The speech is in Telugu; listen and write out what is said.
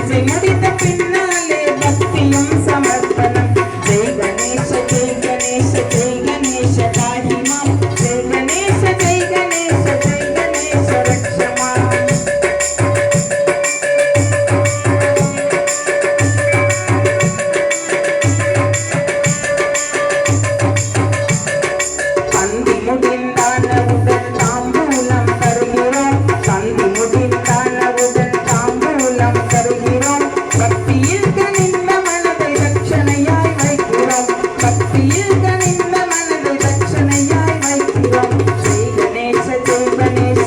భక్తి అడిత పిన్నాలే భక్తి गणेश